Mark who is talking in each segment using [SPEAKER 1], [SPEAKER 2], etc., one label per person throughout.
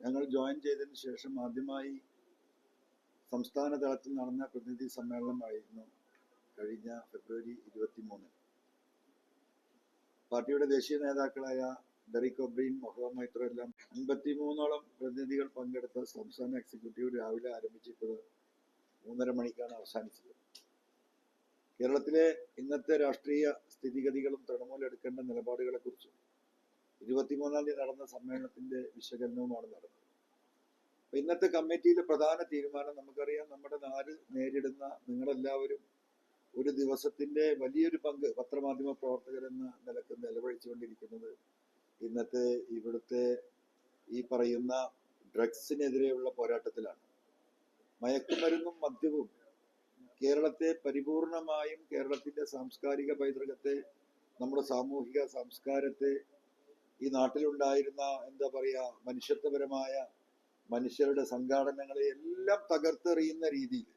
[SPEAKER 1] ഞങ്ങൾ ജോയിൻ ചെയ്തതിന് ശേഷം ആദ്യമായി സംസ്ഥാന തലത്തിൽ നടന്ന പ്രതിനിധി സമ്മേളനമായിരുന്നു കഴിഞ്ഞ ഫെബ്രുവരി ഇരുപത്തി മൂന്ന് പാർട്ടിയുടെ ദേശീയ നേതാക്കളായ ഡെറിക് ഒബ്രീൻ മുഹമ്മദ് മൈത്ര എല്ലാം അൻപത്തി മൂന്നോളം പ്രതിനിധികൾ പങ്കെടുത്ത സംസ്ഥാന എക്സിക്യൂട്ടീവ് രാവിലെ ആരംഭിച്ചിട്ട് മൂന്നര മണിക്കാണ് അവസാനിച്ചത്. കേരളത്തിലെ ഇന്നത്തെ രാഷ്ട്രീയ സ്ഥിതിഗതികളും തൃണമൂൽ എടുക്കേണ്ട നിലപാടുകളെ കുറിച്ചും ഇരുപത്തിമൂന്നാം തീയതി നടന്ന സമ്മേളനത്തിന്റെ വിശകലനവുമാണ് നടന്നത്. അപ്പൊ ഇന്നത്തെ കമ്മിറ്റിയിലെ പ്രധാന തീരുമാനം നമുക്കറിയാം. നമ്മുടെ നാട് നേരിടുന്ന നിങ്ങളെല്ലാവരും ഒരു ദിവസത്തിന്റെ വലിയൊരു പങ്ക് പത്രമാധ്യമ പ്രവർത്തകരെന്ന നിലയ്ക്ക് നിലവഴിച്ചുകൊണ്ടിരിക്കുന്നത് ഇന്നത്തെ ഇവിടുത്തെ ഈ പറയുന്ന ഡ്രഗ്സിനെതിരെയുള്ള പോരാട്ടത്തിലാണ്. മയക്കുമരുന്നും മദ്യവും കേരളത്തെ പരിപൂർണമായും കേരളത്തിന്റെ സാംസ്കാരിക പൈതൃകത്തെ നമ്മുടെ സാമൂഹിക സംസ്കാരത്തെ ഈ നാട്ടിലുണ്ടായിരുന്ന എന്താ പറയാ മനുഷ്യത്വപരമായ മനുഷ്യരുടെ സംഘാടനങ്ങളെ എല്ലാം തകർത്തെറിയുന്ന രീതിയിൽ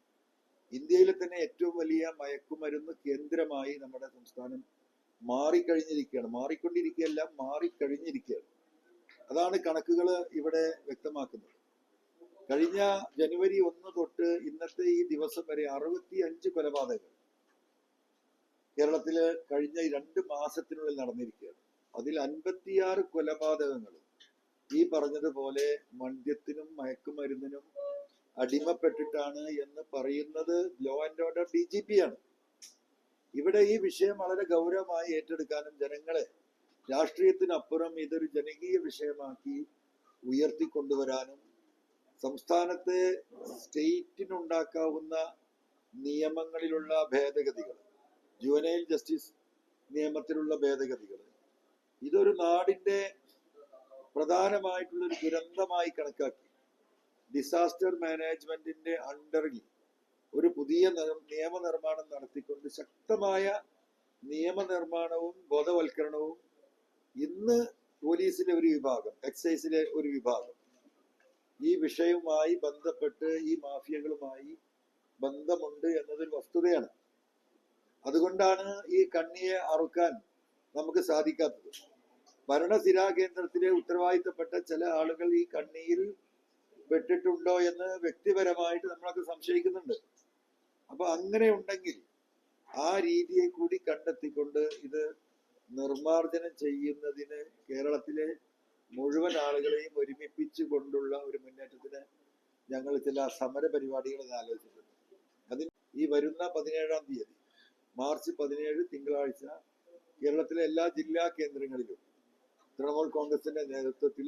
[SPEAKER 1] ഇന്ത്യയിലെ തന്നെ ഏറ്റവും വലിയ മയക്കുമരുന്ന് കേന്ദ്രമായി നമ്മുടെ സംസ്ഥാനം മാറിക്കഴിഞ്ഞിരിക്കുകയാണ്. മാറിക്കൊണ്ടിരിക്കുകയല്ല മാറിക്കഴിഞ്ഞിരിക്കുകയാണ്. അതാണ് കണക്കുകൾ ഇവിടെ വ്യക്തമാക്കുന്നത്. കഴിഞ്ഞ ജനുവരി ഒന്ന് തൊട്ട് ഇന്നത്തെ ഈ ദിവസം വരെ അറുപത്തി അഞ്ച് കൊലപാതകങ്ങൾ കേരളത്തിൽ കഴിഞ്ഞ രണ്ട് മാസത്തിനുള്ളിൽ നടന്നിരിക്കുകയാണ്. അതിൽ അൻപത്തിയാറ് കൊലപാതകങ്ങൾ ഈ പറഞ്ഞതുപോലെ മദ്യത്തിനും മയക്കുമരുന്നിനും അടിമപ്പെട്ടിട്ടാണ് എന്ന് പറയുന്നത് law and order D G P ആണ്. ഇവിടെ ഈ വിഷയം വളരെ ഗൗരവമായി ഏറ്റെടുക്കാനും ജനങ്ങളെ രാഷ്ട്രീയത്തിനപ്പുറം ഇതൊരു ജനകീയ വിഷയമാക്കി ഉയർത്തിക്കൊണ്ടുവരാനും സംസ്ഥാനത്തെ സ്റ്റേറ്റിനുണ്ടാക്കാവുന്ന നിയമങ്ങളിലുള്ള ഭേദഗതികൾ ജുവനൈൽ ജസ്റ്റിസ് നിയമത്തിലുള്ള ഭേദഗതികൾ ഇതൊരു നാടിന്റെ പ്രധാനമായിട്ടുള്ള ഒരു ദുരന്തമായി കണക്കാക്കി. ഡിസാസ്റ്റർ മാനേജ്മെന്റിന്റെ അണ്ടറിൽ ഒരു പുതിയ നിയമനിർമ്മാണം നടത്തിക്കൊണ്ട് ശക്തമായ നിയമനിർമ്മാണവും ബോധവൽക്കരണവും ഇന്ന് പോലീസിലെ ഒരു വിഭാഗം എക്സൈസിലെ ഒരു വിഭാഗം. ഈ വിഷയവുമായി ബന്ധപ്പെട്ട് ഈ മാഫിയകളുമായി ബന്ധമുണ്ട് എന്നതൊരു വസ്തുതയാണ്. അതുകൊണ്ടാണ് ഈ കണ്ണിയെ അറുക്കാൻ നമുക്ക് സാധിക്കാത്തത്. ഭരണസിരാ കേന്ദ്രത്തിലെ ഉത്തരവാദിത്തപ്പെട്ട ചില ആളുകൾ ഈ കണ്ണിയിൽ പെട്ടിട്ടുണ്ടോ എന്ന് വ്യക്തിപരമായിട്ട് നമ്മളൊക്കെ സംശയിക്കുന്നുണ്ട്. അപ്പൊ അങ്ങനെ ഉണ്ടെങ്കിൽ ആ രീതിയെ കൂടി കണ്ടെത്തിക്കൊണ്ട് ഇത് നിർമാർജനം ചെയ്യുന്നതിന് കേരളത്തിലെ മുഴുവൻ ആളുകളെയും ഒരുമിപ്പിച്ചു കൊണ്ടുള്ള ഒരു മുന്നേറ്റത്തിന് ഞങ്ങൾ ചില സമര പരിപാടികൾ ആലോചിച്ചിട്ടുണ്ട്. അതിന് ഈ വരുന്ന പതിനേഴാം തീയതി മാർച്ച് പതിനേഴ് തിങ്കളാഴ്ച കേരളത്തിലെ എല്ലാ ജില്ലാ കേന്ദ്രങ്ങളിലും തൃണമൂൽ കോൺഗ്രസിന്റെ നേതൃത്വത്തിൽ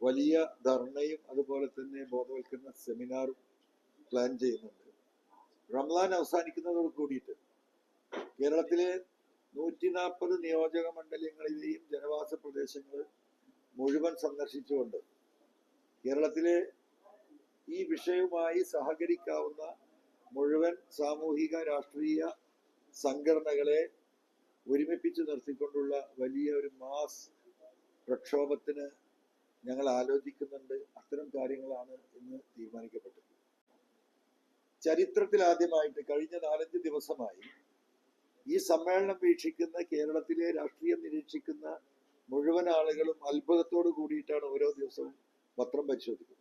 [SPEAKER 1] വലിയ ധർണയും അതുപോലെ തന്നെ ബോധവൽക്കരണ സെമിനാറും പ്ലാൻ ചെയ്യുന്നുണ്ട്. റംലാൻ അവസാനിക്കുന്നതോട് കൂടിയിട്ട് കേരളത്തിലെ നൂറ്റി നാൽപ്പത് നിയോജക മണ്ഡലങ്ങളിലെയും ജനവാസ പ്രദേശങ്ങൾ മുഴുവൻ സന്ദർശിച്ചുകൊണ്ട് കേരളത്തിലെ ഈ വിഷയവുമായി സഹകരിക്കാവുന്ന മുഴുവൻ സാമൂഹിക രാഷ്ട്രീയ സംഘടനകളെ ഒരുമിപ്പിച്ച് നിർത്തിക്കൊണ്ടുള്ള വലിയ ഒരു മാസ് പ്രക്ഷോഭത്തിന് ഞങ്ങൾ ആലോചിക്കുന്നുണ്ട്. അത്തരം കാര്യങ്ങളാണ് ഇന്ന് തീരുമാനിക്കപ്പെട്ടത്. ചരിത്രത്തിൽ ആദ്യമായിട്ട് കഴിഞ്ഞ നാലഞ്ച് ദിവസമായി ഈ സമ്മേളനം വീക്ഷിക്കുന്ന കേരളത്തിലെ രാഷ്ട്രീയം നിരീക്ഷിക്കുന്ന മുഴുവൻ ആളുകളും അത്ഭുതത്തോട് കൂടിയിട്ടാണ് ഓരോ ദിവസവും പത്രം പരിശോധിക്കുന്നത്.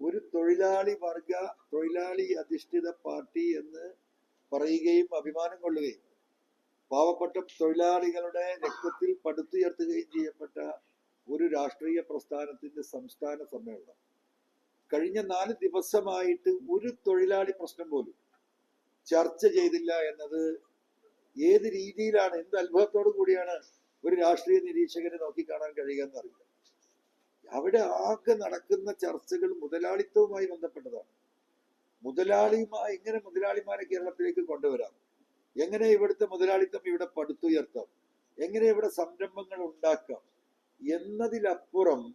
[SPEAKER 1] ഒരു തൊഴിലാളി വർഗ തൊഴിലാളി അധിഷ്ഠിത പാർട്ടി എന്ന് പറയുകയും അഭിമാനം കൊള്ളുകയും പാവപ്പെട്ട തൊഴിലാളികളുടെ രക്തത്തിൽ പടുത്തുയർത്തുകയും ചെയ്യപ്പെട്ട ഒരു രാഷ്ട്രീയ പ്രസ്ഥാനത്തിന്റെ സംസ്ഥാന സമ്മേളനം. കഴിഞ്ഞ നാല് ദിവസമായിട്ട് ഒരു തൊഴിലാളി പ്രശ്നം പോലും ചർച്ച ചെയ്തില്ല എന്നത് ഏത് രീതിയിലാണ് എന്ത് അത്ഭുതത്തോടു കൂടിയാണ് ഒരു രാഷ്ട്രീയ നിരീക്ഷകനെ നോക്കിക്കാണാൻ കഴിയുക എന്നറിയില്ല അവിടെ ആകെ നടക്കുന്ന ചർച്ചകൾ മുതലാളിത്തവുമായി ബന്ധപ്പെട്ടതാണ്. മുതലാളിമാ എങ്ങനെ മുതലാളിമാരെ കേരളത്തിലേക്ക് കൊണ്ടുവരാം. എങ്ങനെ ഇവിടുത്തെ മുതലാളിത്തം ഇവിടെ പടുത്തുയർത്താം? എങ്ങനെ ഇവിടെ സംരംഭങ്ങൾ ഉണ്ടാക്കാം? എന്നതിലപ്പുറം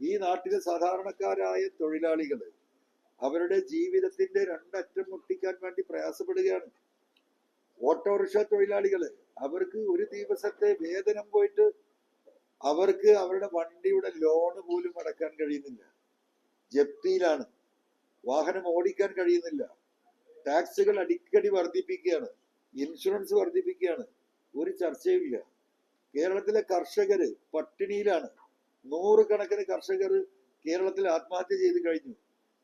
[SPEAKER 1] ഈ നാട്ടിലെ സാധാരണക്കാരായ തൊഴിലാളികൾ അവരുടെ ജീവിതത്തിന്റെ രണ്ടറ്റം മുട്ടിക്കാൻ വേണ്ടി പ്രയാസപ്പെടുകയാണ്. ഓട്ടോറിക്ഷ തൊഴിലാളികൾ അവർക്ക് ഒരു ദിവസത്തെ വേതനം പോയിട്ട് അവർക്ക് അവരുടെ വണ്ടിയുടെ ലോണ് പോലും അടക്കാൻ കഴിയുന്നില്ല. ജപ്തിയിലാണ്. വാഹനം ഓടിക്കാൻ കഴിയുന്നില്ല. ടാക്സുകൾ അടിക്കടി വർദ്ധിപ്പിക്കുകയാണ്. ഇൻഷുറൻസ് വർദ്ധിപ്പിക്കുകയാണ്. ഒരു ചർച്ചയുമില്ല. കേരളത്തിലെ കർഷകര് പട്ടിണിയിലാണ്. നൂറുകണക്കിന് കർഷകർ കേരളത്തിൽ ആത്മഹത്യ ചെയ്ത് കഴിഞ്ഞു.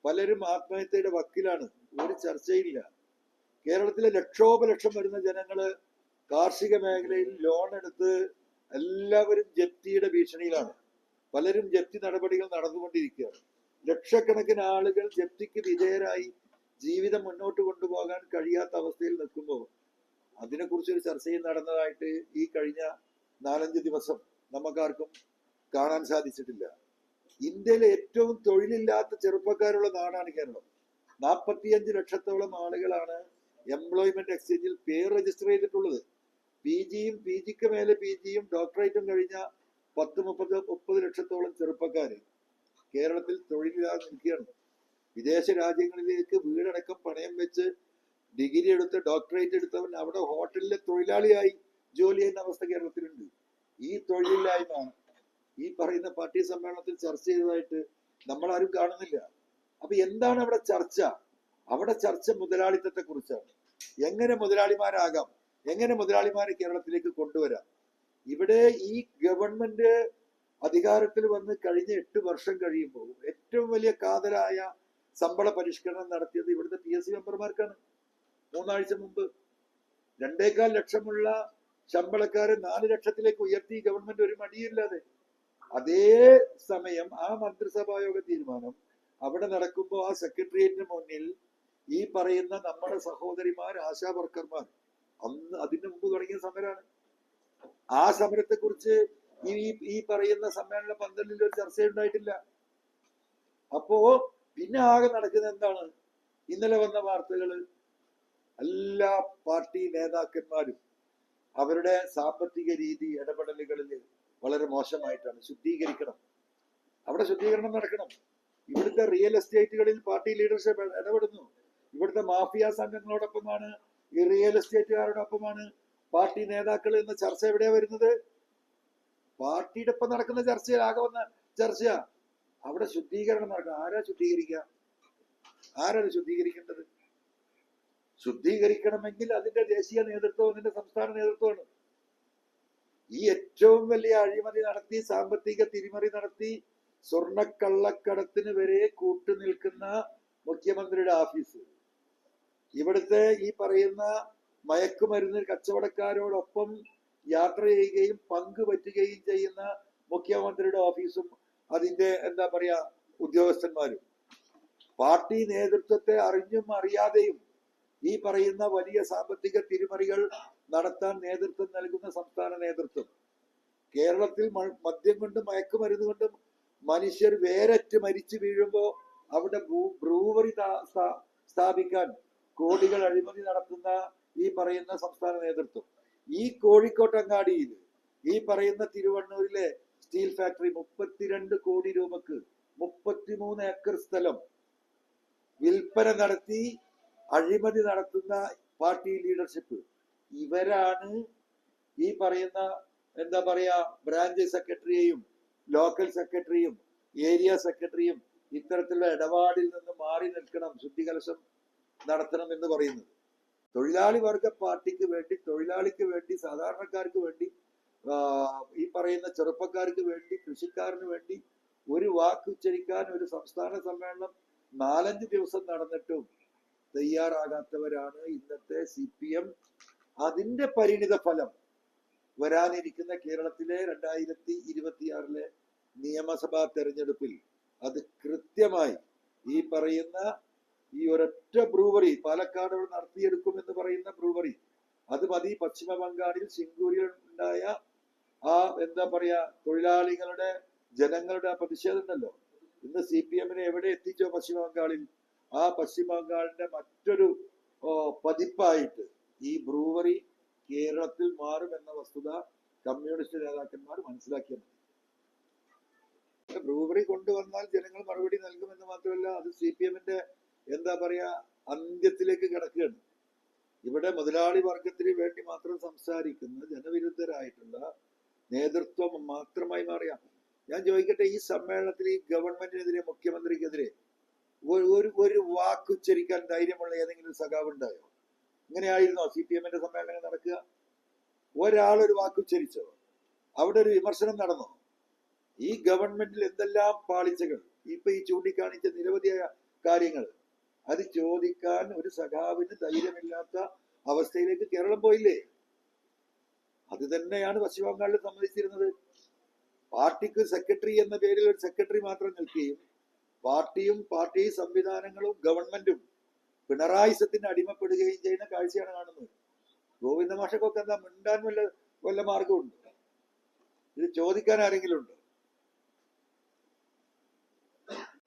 [SPEAKER 1] പലരും ആത്മഹത്യയുടെ വക്കിലാണ്. ഒരു ചർച്ചയില്ല കേരളത്തിലെ ലക്ഷോപലക്ഷം വരുന്ന ജനങ്ങൾ കാർഷിക മേഖലയിൽ ലോൺ എടുത്ത് എല്ലാവരും ജപ്തിയുടെ ഭീഷണിയിലാണ്. പലരും ജപ്തി നടപടികൾ നടന്നുകൊണ്ടിരിക്കുകയാണ്. ലക്ഷക്കണക്കിന് ആളുകൾ ജപ്തിക്ക് വിധേയരായി ജീവിതം മുന്നോട്ട് കൊണ്ടുപോകാൻ കഴിയാത്ത അവസ്ഥയിൽ നിൽക്കുമ്പോൾ അതിനെക്കുറിച്ച് ഒരു ചർച്ചയും നടന്നതായിട്ട് ഈ കഴിഞ്ഞ നാലഞ്ച് ദിവസം നമുക്കാർക്കും കാണാൻ സാധിച്ചിട്ടില്ല. ഇന്ത്യയിലെ ഏറ്റവും തൊഴിലില്ലാത്ത ചെറുപ്പക്കാരുള്ള നാടാണ് കേരളം. നാൽപ്പത്തിയഞ്ച് ലക്ഷത്തോളം ആളുകളാണ് എംപ്ലോയ്മെന്റ് എക്സ്ചേഞ്ചിൽ പേര് രജിസ്റ്റർ ചെയ്തിട്ടുള്ളത്. പി ജിയും പി ജിക്ക് മേലെ പി ജിയും ഡോക്ടറേറ്റും കഴിഞ്ഞ പത്ത് മുപ്പത് മുപ്പത് ലക്ഷത്തോളം ചെറുപ്പക്കാർ കേരളത്തിൽ തൊഴിലില്ലാതെ നിൽക്കുകയാണ്. വിദേശ രാജ്യങ്ങളിലേക്ക് വീടടക്കം പണയം വെച്ച് ഡിഗ്രി എടുത്ത് ഡോക്ടറേറ്റ് എടുത്തവൻ അവിടെ ഹോട്ടലിലെ തൊഴിലാളിയായി ജോലി ചെയ്യുന്ന അവസ്ഥ കേരളത്തിലുണ്ട്. ഈ തൊഴിലില്ലായ്മ ഈ പറയുന്ന പാർട്ടി സമ്മേളനത്തിൽ ചർച്ച ചെയ്തതായിട്ട് നമ്മൾ ആരും കാണുന്നില്ല. അപ്പൊ എന്താണ് അവിടെ ചർച്ച? അവിടെ ചർച്ച മുതലാളിത്തത്തെ കുറിച്ചാണ് എങ്ങനെ മുതലാളിമാരാകാം? എങ്ങനെ മുതലാളിമാരെ കേരളത്തിലേക്ക് കൊണ്ടുവരാം? ഇവിടെ ഈ ഗവൺമെന്റ് അധികാരത്തിൽ വന്ന് കഴിഞ്ഞ എട്ട് വർഷം കഴിയുമ്പോൾ ഏറ്റവും വലിയ കാതലായ ശമ്പള പരിഷ്കരണം നടത്തിയത് ഇവിടുത്തെ പി എസ് സി മെമ്പർമാർക്കാണ്. മൂന്നാഴ്ച മുമ്പ് രണ്ടേകാൽ ലക്ഷമുള്ള ശമ്പളക്കാരെ നാല് ലക്ഷത്തിലേക്ക് ഉയർത്തി ഗവൺമെന്റ് ഒരു മടിയില്ലാതെ. അതേ സമയം ആ മന്ത്രിസഭായോഗ തീരുമാനം അവിടെ നടക്കുമ്പോൾ ആ സെക്രട്ടേറിയറ്റിന് മുന്നിൽ ഈ പറയുന്ന നമ്മുടെ സഹോദരിമാർ ആശാ വർക്കർമാർ അന്ന് അതിനു മുമ്പ് തുടങ്ങിയ സമരമാണ് ആ സമരത്തെ കുറിച്ച് ഈ ഈ പറയുന്ന സമ്മേളന പന്തലിൽ ഒരു ചർച്ച ഉണ്ടായിട്ടില്ല. അപ്പോ പിന്നെ ആകെ നടക്കുന്നത് എന്താണ്? ഇന്നലെ വന്ന വാർത്തകൾ എല്ലാ പാർട്ടി നേതാക്കന്മാരും അവരുടെ സാമ്പത്തിക രീതി ഇടപെടലുകളിൽ വളരെ മോശമായിട്ടാണ് ശുദ്ധീകരിക്കണം. അവിടെ ശുദ്ധീകരണം നടക്കണം. ഇവിടുത്തെ റിയൽ എസ്റ്റേറ്റുകളിൽ പാർട്ടി ലീഡർഷിപ്പ് ഇടപെടുന്നു. ഇവിടുത്തെ മാഫിയ സംഘങ്ങളോടൊപ്പമാണ് ഈ റിയൽ എസ്റ്റേറ്റുകാരോടൊപ്പമാണ് പാർട്ടി നേതാക്കൾ എന്ന ചർച്ച എവിടെയാ വരുന്നത്? പാർട്ടിയുടെ ഒപ്പം നടക്കുന്ന ചർച്ചയിൽ ആകെ വന്ന ചർച്ചയാ അവിടെ ശുദ്ധീകരണം നടക്കണം. ആരാ ശുദ്ധീകരിക്കുക? ആരാണ് ശുദ്ധീകരിക്കേണ്ടത്? ശുദ്ധീകരിക്കണമെങ്കിൽ അതിന്റെ ദേശീയ നേതൃത്വം അതിന്റെ സംസ്ഥാന നേതൃത്വമാണ്. ഈ ഏറ്റവും വലിയ അഴിമതി നടത്തി സാമ്പത്തിക തിരിമറി നടത്തി സ്വർണക്കള്ളക്കടത്തിന് വരെ കൂട്ടുനിൽക്കുന്ന മുഖ്യമന്ത്രിയുടെ ഓഫീസ്. ഇവിടുത്തെ ഈ പറയുന്ന മയക്കുമരുന്ന് കച്ചവടക്കാരോടൊപ്പം യാത്ര ചെയ്യുകയും പങ്കുപറ്റുകയും ചെയ്യുന്ന മുഖ്യമന്ത്രിയുടെ ഓഫീസും അതിന്റെ എന്താ പറയാ ഉദ്യോഗസ്ഥന്മാരും. പാർട്ടി നേതൃത്വത്തെ അറിഞ്ഞും അറിയാതെയും ഈ പറയുന്ന വലിയ സാമ്പത്തിക തിരിമറികൾ നടത്താൻ നേതൃത്വം നൽകുന്ന സംസ്ഥാന നേതൃത്വം. കേരളത്തിൽ മദ്യം കൊണ്ടും മയക്കുമരുന്ന് കൊണ്ടും മനുഷ്യർ വേരറ്റ് മരിച്ചു വീഴുമ്പോൾ അവിടെ ബ്രൂവറി സ്ഥാ- സ്ഥാ- സ്ഥാപിക്കാൻ കോടികൾ അഴിമതി നടത്തുന്ന ഈ പറയുന്ന സംസ്ഥാന നേതൃത്വം. ഈ കോഴിക്കോട്ടങ്ങാടിയിൽ ഈ പറയുന്ന തിരുവണ്ണൂരിലെ സ്റ്റീൽ ഫാക്ടറി മുപ്പത്തിരണ്ട് കോടി രൂപക്ക് മുപ്പത്തിമൂന്ന് ഏക്കർ സ്ഥലം വിൽപ്പന നടത്തി അഴിമതി നടത്തുന്ന പാർട്ടി ലീഡർഷിപ്പ് ഇവരാണ് ഈ പറയുന്ന എന്താ പറയാ ബ്രാഞ്ച് സെക്രട്ടറിയെയും ലോക്കൽ സെക്രട്ടറിയും ഏരിയ സെക്രട്ടറിയും ഇത്തരത്തിലുള്ള ഇടപാടിൽ നിന്ന് മാറി നിൽക്കണം ശുദ്ധികലശം നടത്തണം എന്ന് പറയുന്നത്. തൊഴിലാളി വർഗ പാർട്ടിക്ക് വേണ്ടി തൊഴിലാളിക്ക് വേണ്ടി സാധാരണക്കാർക്ക് വേണ്ടി ഈ പറയുന്ന ചെറുപ്പക്കാർക്ക് വേണ്ടി കൃഷിക്കാരന് വേണ്ടി ഒരു വാക്ക് ഉച്ചരിക്കാൻ ഒരു സംസ്ഥാന സമ്മേളനം നാലഞ്ച് ദിവസം നടന്നിട്ടും തയ്യാറാകാത്തവരാണ് ഇന്നത്തെ സി പി എം. അതിന്റെ പരിണിത ഫലം വരാനിരിക്കുന്ന കേരളത്തിലെ രണ്ടായിരത്തി ഇരുപത്തിയാറിലെ നിയമസഭാ തെരഞ്ഞെടുപ്പിൽ അത് കൃത്യമായി ഈ പറയുന്ന ഈ ഒരൊറ്റ ബ്രൂവറി പാലക്കാട് നടത്തിയെടുക്കും എന്ന് പറയുന്ന ബ്രൂവറി അത് മതി. പശ്ചിമ ബംഗാളിൽ സിംഗൂരിൽ ഉണ്ടായ ആ എന്താ പറയാ തൊഴിലാളികളുടെ ജനങ്ങളുടെ ആ പ്രതിഷേധം ഉണ്ടല്ലോ. ഇന്ന് സി പി എമ്മിനെ എവിടെ എത്തിച്ചോ പശ്ചിമ ബംഗാളിൽ? ആ പശ്ചിമ ബംഗാളിന്റെ മറ്റൊരു പതിപ്പായിട്ട് ഈ ബ്രൂവറി കേരളത്തിൽ മാറും എന്ന വസ്തുത കമ്മ്യൂണിസ്റ്റ് നേതാക്കന്മാർ മനസ്സിലാക്കിയ ബ്രൂവറി കൊണ്ടുവന്നാൽ ജനങ്ങൾ മറുപടി നൽകുമെന്ന് മാത്രമല്ല അത് സി പി എമ്മിന്റെ എന്താ പറയാ അന്ത്യത്തിലേക്ക് കിടക്കുകയാണ്. ഇവിടെ മുതലാളി വർഗത്തിന് വേണ്ടി മാത്രം സംസാരിക്കുന്ന ജനവിരുദ്ധരായിട്ടുള്ള നേതൃത്വം മാത്രമായി മാറിയ ഞാൻ ചോദിക്കട്ടെ ഈ സമ്മേളനത്തിൽ ഈ ഗവൺമെന്റിനെതിരെ മുഖ്യമന്ത്രിക്കെതിരെ ഒരു ഒരു വാക്കുച്ചരിക്കാൻ ധൈര്യമുള്ള ഏതെങ്കിലും സഖാവ് ഉണ്ടായോ ഇങ്ങനെയായിരുന്നോ സി പി എമ്മിന്റെ സമ്മേളനം നടക്കുക? ഒരാളൊരു ഒരു വാക്കുച്ചരിച്ചോ അവിടെ ഒരു വിമർശനം നടന്നു? ഈ ഗവൺമെന്റിൽ എന്തെല്ലാം പാളിച്ചകൾ? ഇപ്പൊ ഈ ചൂണ്ടിക്കാണിച്ച നിരവധിയായ കാര്യങ്ങൾ. അത് ചോദിക്കാൻ ഒരു സഖാവിന് ധൈര്യമില്ലാത്ത അവസ്ഥയിലേക്ക് കേരളം പോയില്ലേ? അത് തന്നെയാണ് പശ്ചിമ ബംഗാളിൽ സമ്മതിച്ചിരുന്നത് പാർട്ടിക്ക് സെക്രട്ടറി എന്ന പേരിൽ ഒരു സെക്രട്ടറി മാത്രം നിൽക്കുകയും പാർട്ടിയും പാർട്ടി സംവിധാനങ്ങളും ഗവൺമെന്റും പിണറായി സത്തിന് അടിമപ്പെടുകയും ചെയ്യുന്ന കാഴ്ചയാണ് കാണുന്നത്. ഗോവിന്ദ മാഷക്കൊക്കെ എന്താ മിണ്ടാൻ വല്ല വല്ല മാർഗമുണ്ട് ഇത് ചോദിക്കാൻ ആരെങ്കിലും ഉണ്ട്?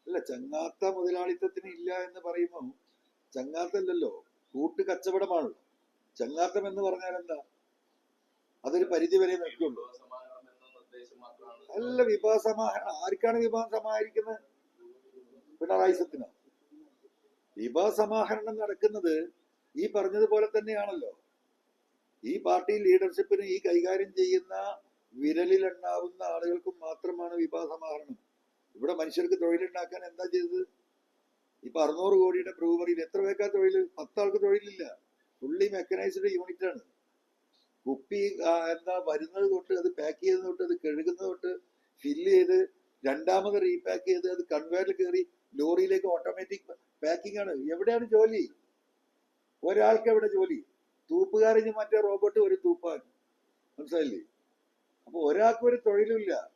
[SPEAKER 1] അല്ല ചങ്ങാത്ത മുതലാളിത്തത്തിന് ഇല്ല എന്ന് പറയുമ്പോൾ ചങ്ങാത്തല്ലല്ലോ കൂട്ട് കച്ചവടമാണ് ചങ്ങാത്തം എന്ന് പറഞ്ഞാൽ എന്താ? അതൊരു പരിധി വരെ നിൽക്കുള്ളൂ. അല്ല വിഭവ സമാഹരണം ആർക്കാണ് വിഭവം സമാഹരിക്കുന്നത്? പിണറായിസത്തിന്? വിഭവസമാഹരണം നടക്കുന്നത് ഈ പറഞ്ഞതുപോലെ തന്നെയാണല്ലോ. ഈ പാർട്ടി ലീഡർഷിപ്പിന് ഈ കൈകാര്യം ചെയ്യുന്ന വിരലിലെണ്ണാവുന്ന ആളുകൾക്കും മാത്രമാണ് വിഭവസമാഹരണം ഇവിടെ മനുഷ്യർക്ക് തൊഴിലുണ്ടാക്കാൻ എന്താ ചെയ്തത്? ഇപ്പൊ അറുന്നൂറ് കോടിയുടെ ബ്രൂവറിയിൽ എത്ര പേർക്കാ തൊഴിൽ പത്താൾക്ക് തൊഴിലില്ല. ഫുള്ളി മെക്കനൈസ്ഡ് യൂണിറ്റ് ആണ്. കുപ്പി എന്താ വരുന്നത് തൊട്ട് അത് പാക്ക് ചെയ്യുന്നത് തൊട്ട് അത് കഴുകുന്നത് തൊട്ട് ഫില്ല് ചെയ്ത് രണ്ടാമത് റീപാക്ക് ചെയ്ത് അത് കൺവെയറിൽ കയറി ലോറിയിലേക്ക് ഓട്ടോമാറ്റിക് പാക്കിംഗ് ആണ്. എവിടെയാണ് ജോലി? ഒരാൾക്ക് എവിടെ ജോലി? തൂപ്പുകാരന് മറ്റേ റോബോട്ട് ഒരു തൂപ്പാൻ. മനസ്സിലായില്ലേ? അപ്പൊ ഒരാൾക്ക് ഒരു തൊഴിലില്ല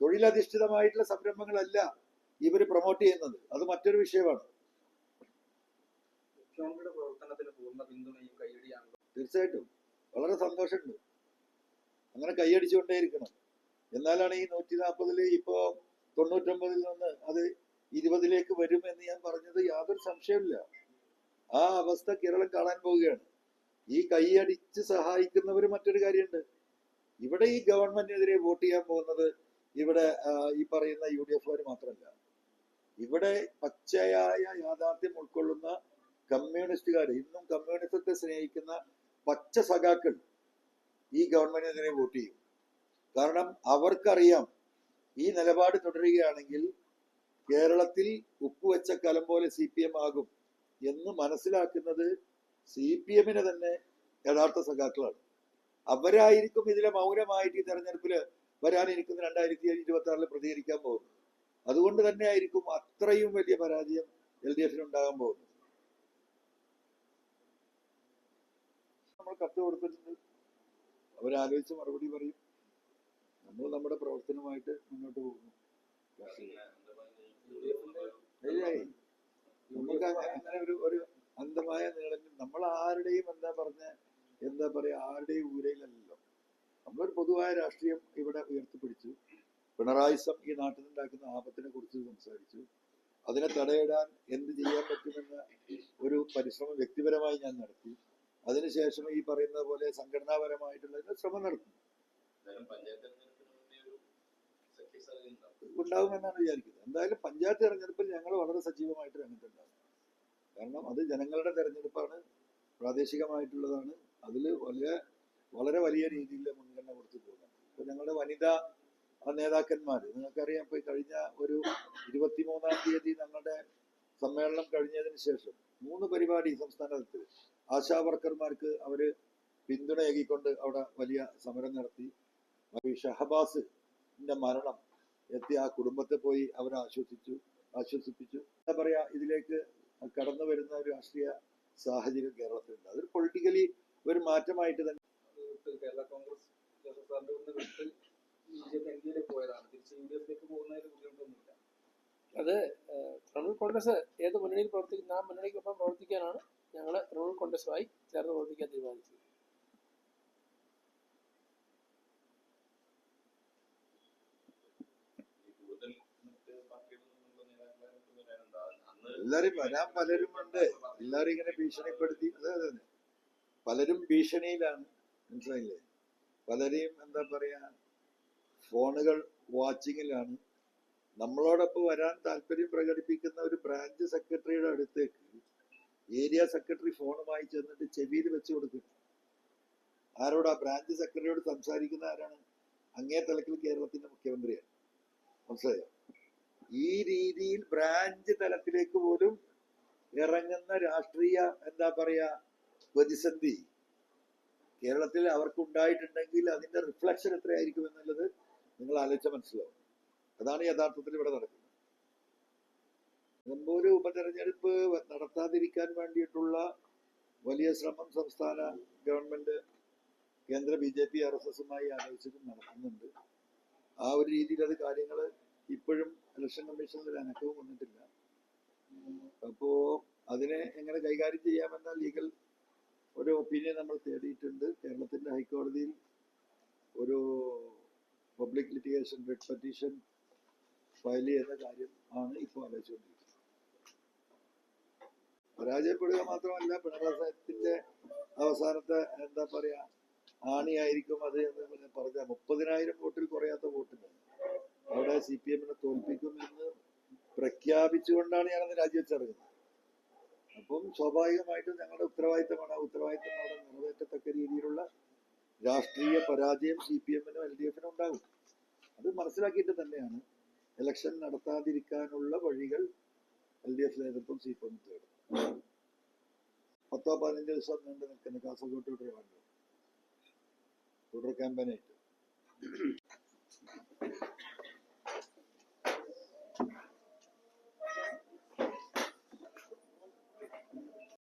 [SPEAKER 1] തൊഴിലധിഷ്ഠിതമായിട്ടുള്ള സംരംഭങ്ങളല്ല ഇവർ പ്രൊമോട്ട് ചെയ്യുന്നത്. അത് മറ്റൊരു വിഷയമാണ്. തീർച്ചയായിട്ടും. വളരെ സന്തോഷമുണ്ട്. അങ്ങനെ കൈയടിച്ചുകൊണ്ടേയിരിക്കണം. എന്നാലാണ് ഈ നൂറ്റി നാൽപ്പതിൽ ഇപ്പോ തൊണ്ണൂറ്റൊമ്പതിൽ നിന്ന് അത് ഇരുപതിലേക്ക് വരും എന്ന് ഞാൻ പറഞ്ഞത് യാതൊരു സംശയമില്ല ആ അവസ്ഥ കേരളം കാണാൻ പോവുകയാണ്. ഈ കൈയടിച്ച് സഹായിക്കുന്നവർ മറ്റൊരു കാര്യമുണ്ട്. ഇവിടെ ഈ ഗവൺമെന്റിനെതിരെ വോട്ട് ചെയ്യാൻ പോകുന്നത് ഇവിടെ ഈ പറയുന്ന യു ഡി എഫുകാർ മാത്രമല്ല. ഇവിടെ പച്ചയായ യാഥാർത്ഥ്യം ഉൾക്കൊള്ളുന്ന കമ്മ്യൂണിസ്റ്റുകാർ ഇന്നും കമ്മ്യൂണിസത്തെ സ്നേഹിക്കുന്ന പച്ച സഖാക്കൾ ഈ ഗവൺമെന്റിനെതിരെ വോട്ട് ചെയ്യും. കാരണം അവർക്കറിയാം ഈ നിലപാട് തുടരുകയാണെങ്കിൽ കേരളത്തിൽ ഉപ്പുവെച്ച കലം പോലെ സി പി എം ആകും എന്ന് മനസ്സിലാക്കുന്നത് സി പി എമ്മിനെ തന്നെ യഥാർത്ഥ സഖാക്കളാണ്. അവരായിരിക്കും ഇതിലെ മൗനമായിട്ട് ഈ തെരഞ്ഞെടുപ്പിൽ വരാനിരിക്കുന്ന രണ്ടായിരത്തി ഇരുപത്തി ആറിൽ പ്രതികരിക്കാൻ പോകുന്നത്. അതുകൊണ്ട് തന്നെ ആയിരിക്കും അത്രയും വലിയ പരാജയം എൽ ഡി എഫിന് ഉണ്ടാകാൻ പോകുന്നത്. നമ്മൾ കത്ത് കൊടുത്തിട്ടുണ്ട്. അവരാലോചിച്ച് മറുപടി പറയും. നമ്മൾ നമ്മുടെ പ്രവർത്തനമായിട്ട് മുന്നോട്ട് പോകുന്നു. നമുക്ക് അങ്ങനെ ഒരു ഒരു അന്ധമായ നീളത്തിൽ നമ്മൾ ആരുടെയും എന്താ പറഞ്ഞ എന്താ പറയാ ആരുടെയും ഊരയിലല്ലല്ലോ. നമ്മളൊരു പൊതുവായ രാഷ്ട്രീയം ഇവിടെ ഉയർത്തിപ്പിടിച്ചു. പിണറായി സം ഈ നാട്ടിൽ ഉണ്ടാക്കുന്ന ആപത്തിനെ കുറിച്ച് സംസാരിച്ചു. അതിനെ തടയിടാൻ എന്ത് ചെയ്യാൻ പറ്റുമെന്ന ഒരു പരിശ്രമം വ്യക്തിപരമായി ഞാൻ നടത്തി. അതിനുശേഷം ഈ പറയുന്ന പോലെ സംഘടനാപരമായിട്ടുള്ള ശ്രമം നടത്തി. ഉണ്ടാവുമെന്നാണ് വിചാരിക്കുന്നത്. എന്തായാലും പഞ്ചായത്ത് തെരഞ്ഞെടുപ്പിൽ ഞങ്ങൾ വളരെ സജീവമായിട്ട് രംഗത്തുണ്ടാകും കാരണം അത് ജനങ്ങളുടെ തെരഞ്ഞെടുപ്പാണ് പ്രാദേശികമായിട്ടുള്ളതാണ്. അതിൽ വലിയ വളരെ വലിയ രീതിയിൽ മുൻഗണന കൊടുത്തു പോകുന്നുണ്ട് ഞങ്ങളുടെ വനിതാ നേതാക്കന്മാർ നിങ്ങൾക്കറിയാം ഇപ്പൊ കഴിഞ്ഞ ഒരു ഇരുപത്തിമൂന്നാം തീയതി ഞങ്ങളുടെ സമ്മേളനം കഴിഞ്ഞതിന് ശേഷം മൂന്ന് പരിപാടി സംസ്ഥാനത്ത് ആശാ വർക്കർമാർക്ക് അവർ പിന്തുണയേകിക്കൊണ്ട് അവിടെ വലിയ സമരം നടത്തി. ഷഹബാസിന്റെ മരണം എത്തി ആ കുടുംബത്തെ പോയി അവരെ ആശ്വസിച്ചു ആശ്വസിപ്പിച്ചു. എന്താ പറയാ ഇതിലേക്ക് കടന്നു വരുന്ന ഒരു രാഷ്ട്രീയ സാഹചര്യം കേരളത്തിലുണ്ട്. അതൊരു പൊളിറ്റിക്കലി ഒരു മാറ്റമായിട്ട് തന്നെ
[SPEAKER 2] കേരള കോൺഗ്രസ് വിട്ട് ബി ജെ പി പോയതാണ്. തിരിച്ച് യു ഡി എഫിലേക്ക് പോകുന്നതിൽ ബുദ്ധിമുട്ടൊന്നുമില്ല.
[SPEAKER 3] അത് തൃണമൂൽ കോൺഗ്രസ് ഏത് മുന്നണിയിൽ പ്രവർത്തിക്കുന്ന ആ മുന്നണിക്കൊപ്പം പ്രവർത്തിക്കാനാണ് ഞങ്ങൾ തൃണമൂൽ കോൺഗ്രസുമായി ചേർന്ന് പ്രവർത്തിക്കാൻ തീരുമാനിച്ചത്
[SPEAKER 2] ഈ കൂടുതൽ മറ്റ് പാർട്ടികളിൽ നിന്നുള്ള നേതാക്കളെ നമുക്ക് വരാനുണ്ടോ അന്ന്
[SPEAKER 1] എല്ലാരും വരാൻ പലരും ഉണ്ട്. എല്ലാരും ഇങ്ങനെ ഭീഷണിപ്പെടുത്തി അതെ അതെ. പലരും ഭീഷണിയിലാണ്. മനസ്സിലായില്ലേ? പലരെയും എന്താ പറയാ ഫോണുകൾ വാച്ചിങ്ങിലാണ്. നമ്മളോടൊപ്പം വരാൻ താല്പര്യം പ്രകടിപ്പിക്കുന്ന ഒരു ബ്രാഞ്ച് സെക്രട്ടറിയുടെ അടുത്തേക്ക് ഏരിയ സെക്രട്ടറി ഫോണുമായി ചെന്നിട്ട് ചെവിയിൽ വെച്ച് കൊടുക്കും. ആരോടാ? ബ്രാഞ്ച് സെക്രട്ടറിയോട് സംസാരിക്കുന്ന ആരാണ്? അങ്ങേ തലക്കിൽ കേരളത്തിന്റെ മുഖ്യമന്ത്രിയാണ്. മനസ്സിലായോ? ഈ രീതിയിൽ ബ്രാഞ്ച് തലത്തിലേക്ക് പോലും ഇറങ്ങുന്ന രാഷ്ട്രീയ എന്താ പറയാ പ്രതിസന്ധി കേരളത്തിൽ അവർക്ക് ഉണ്ടായിട്ടുണ്ടെങ്കിൽ അതിന്റെ റിഫ്ലക്ഷൻ എത്രയായിരിക്കും എന്നുള്ളത് നിങ്ങൾ ആലോചിച്ച മനസ്സിലാവും. അതാണ് യഥാർത്ഥത്തിൽ ഇവിടെ നടക്കുന്നത്. മുമ്പൊരു ഉപതെരഞ്ഞെടുപ്പ് നടത്താതിരിക്കാൻ വേണ്ടിയിട്ടുള്ള വലിയ ശ്രമം സംസ്ഥാന ഗവൺമെന്റ് കേന്ദ്ര B J P R S എസുമായി ആലോചിച്ചിട്ട് നടത്തുന്നുണ്ട് ആ ഒരു രീതിയിൽ അത് കാര്യങ്ങൾ ഇപ്പോഴും ഇലക്ഷൻ കമ്മീഷനിൽ ഒരു അനക്കവും വന്നിട്ടില്ല അപ്പോ അതിനെ എങ്ങനെ കൈകാര്യം ചെയ്യാമെന്ന ലീഗൽ ഒരു ഒപ്പീനിയൻ നമ്മൾ തേടിയിട്ടുണ്ട്. കേരളത്തിന്റെ ഹൈക്കോടതിയിൽ ഒരു public litigation writ petition file ചെയ്യുന്ന കാര്യം ആണ് ഇപ്പോൾ ആലോചിച്ചുകൊണ്ടിരിക്കുന്നത്. പരാജയപ്പെടുക മാത്രമല്ല പിണറായി സാഹിത്യത്തിന്റെ അവസാനത്തെ എന്താ പറയാ ആണിയായിരിക്കും അത് എന്ന് പറഞ്ഞ മുപ്പതിനായിരം വോട്ടിൽ കുറയാത്ത വോട്ടിന് അവിടെ സി പി എമ്മിനെ തോൽപ്പിക്കുമെന്ന് പ്രഖ്യാപിച്ചുകൊണ്ടാണ് ഞാനത് രാജിവെച്ചിറങ്ങുന്നത് അപ്പം സ്വാഭാവികമായിട്ടും ഞങ്ങളുടെ ഉത്തരവാദിത്തമാണ് ആ ഉത്തരവാദിത്തം അവിടെ നിറവേറ്റത്തക്ക രീതിയിലുള്ള രാഷ്ട്രീയ പരാജയം സി പി എമ്മിനും എൽ ഡി എഫിനും ഉണ്ടാകും. അത് മനസ്സിലാക്കിയിട്ട് തന്നെയാണ് ഇലക്ഷൻ നടത്താതിരിക്കാനുള്ള വഴികൾ എൽ ഡി എഫ് നേതൃത്വം സി പി എം തേടും പത്തോ പതിനഞ്ച് ദിവസം നീണ്ടു നിൽക്കുന്ന കാസർഗോഡ് തുടർ വേണ്ട തുടർ ക്യാമ്പയിനായിട്ട്